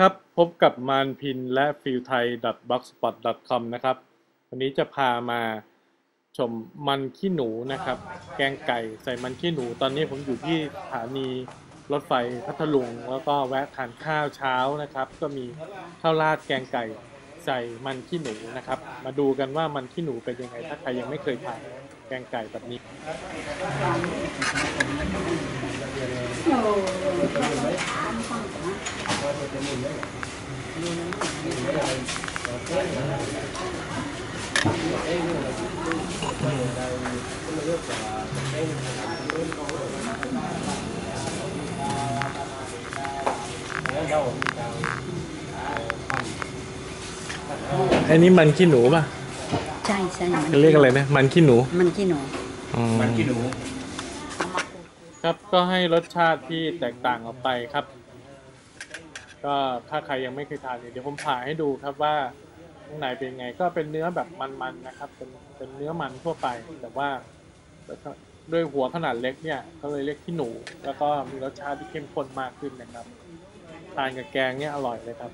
ครับพบกับมานพินและฟิลไทย .blogspot com นะครับ วันนี้จะพามาชมมันขี้หนูนะครับ แกงไก่ใส่มันขี้หนู ตอนนี้ผมอยู่ที่สถานีรถไฟพัทลุง แล้วก็แวะทานข้าวเช้านะครับ ก็มีข้าวราดแกงไก่ใส่มันขี้หนูนะครับ มาดูกันว่ามันขี้หนูเป็นยังไง ถ้าใครยังไม่เคยทานแกงไก่แบบนี้ อันนี้มันขี้หนูป่ะใช่ใช่มันเรียกอะไรนะมันขี้หนู มันขี้หนูมันขี้หนู ครับก็ให้รสชาติที่แตกต่างออกไปครับ ก็ถ้าใครยังไม่เคยทานเนี่ยเดี๋ยวผมผ่ายให้ดูครับว่าข้างในเป็นไงก็เป็นเนื้อแบบมันๆนะครับ เป็นเป็นเนื้อมันทั่วไปแต่ว่าด้วยหัวขนาดเล็กเนี่ยก็เลยเรียกขี้หนู แล้วก็มีรสชาติที่เข้มข้นมากขึ้นนะครับทานกับแกงเนี่ยอร่อยเลยครับ